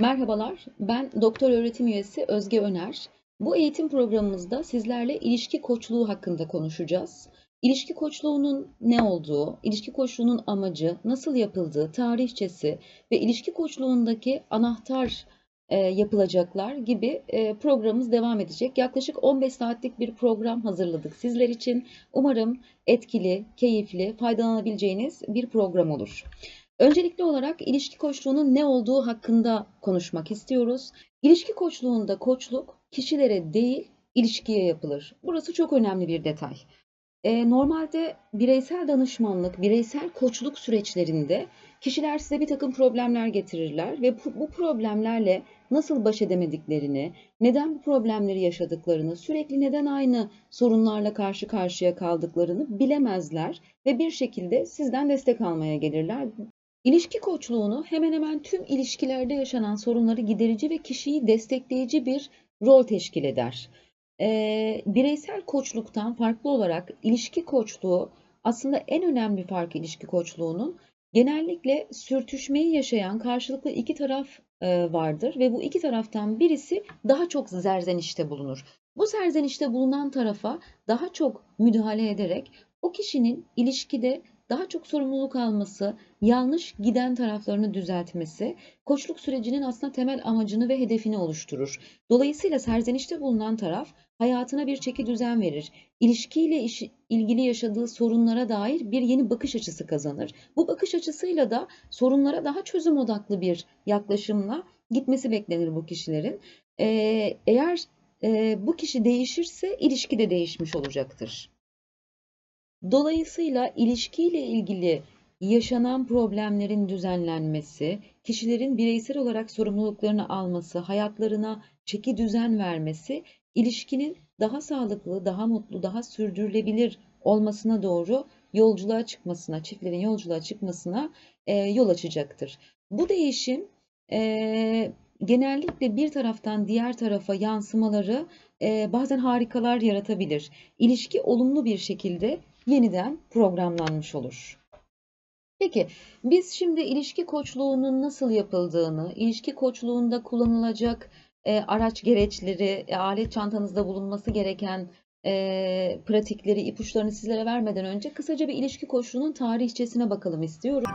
Merhabalar, ben doktor öğretim üyesi Özge Öner. Bu eğitim programımızda sizlerle ilişki koçluğu hakkında konuşacağız. İlişki koçluğunun ne olduğu, ilişki koçluğunun amacı, nasıl yapıldığı, tarihçesi ve ilişki koçluğundaki anahtar yapılacaklar gibi e, programımız devam edecek. Yaklaşık 15 saatlik bir program hazırladık sizler için. Umarım etkili, keyifli, faydalanabileceğiniz bir program olur. Öncelikli olarak ilişki koçluğunun ne olduğu hakkında konuşmak istiyoruz. İlişki koçluğunda koçluk kişilere değil ilişkiye yapılır. Burası çok önemli bir detay. Ee, normalde bireysel danışmanlık, bireysel koçluk süreçlerinde kişiler size bir takım problemler getirirler ve bu, problemlerle nasıl baş edemediklerini, neden bu problemleri yaşadıklarını, sürekli neden aynı sorunlarla karşı karşıya kaldıklarını bilemezler ve bir şekilde sizden destek almaya gelirler. İlişki koçluğunu hemen hemen tüm ilişkilerde yaşanan sorunları giderici ve kişiyi destekleyici bir rol teşkil eder. Ee, bireysel koçluktan farklı olarak ilişki koçluğu aslında en önemli farkı ilişki koçluğunun genellikle sürtüşmeyi yaşayan karşılıklı iki taraf e, vardır ve bu iki taraftan birisi daha çok zerzenişte bulunur. Bu serzenişte bulunan tarafa daha çok müdahale ederek o kişinin ilişkide daha çok sorumluluk alması, yanlış giden taraflarını düzeltmesi, koçluk sürecinin aslında temel amacını ve hedefini oluşturur. Dolayısıyla serzenişte bulunan taraf hayatına bir çeki düzen verir. İlişkiyle iş, ilgili yaşadığı sorunlara dair bir yeni bakış açısı kazanır. Bu bakış açısıyla da sorunlara daha çözüm odaklı bir yaklaşımla gitmesi beklenir bu kişilerin. Ee, eğer e, bu kişi değişirse ilişki de değişmiş olacaktır. Dolayısıyla ilişkiyle ilgili yaşanan problemlerin düzenlenmesi, kişilerin bireysel olarak sorumluluklarını alması, hayatlarına çeki düzen vermesi, ilişkinin daha sağlıklı, daha mutlu, daha sürdürülebilir olmasına doğru yolculuğa çıkmasına, çiftlerin yolculuğa çıkmasına e, yol açacaktır. Bu değişim e, genellikle bir taraftan diğer tarafa yansımaları e, bazen harikalar yaratabilir. İlişki olumlu bir şekilde yeniden programlanmış olur. Peki biz şimdi ilişki koçluğunun nasıl yapıldığını, ilişki koçluğunda kullanılacak e, araç gereçleri, e, alet çantanızda bulunması gereken e, pratikleri, ipuçlarını sizlere vermeden önce kısaca bir ilişki koçluğunun tarihçesine bakalım istiyorum.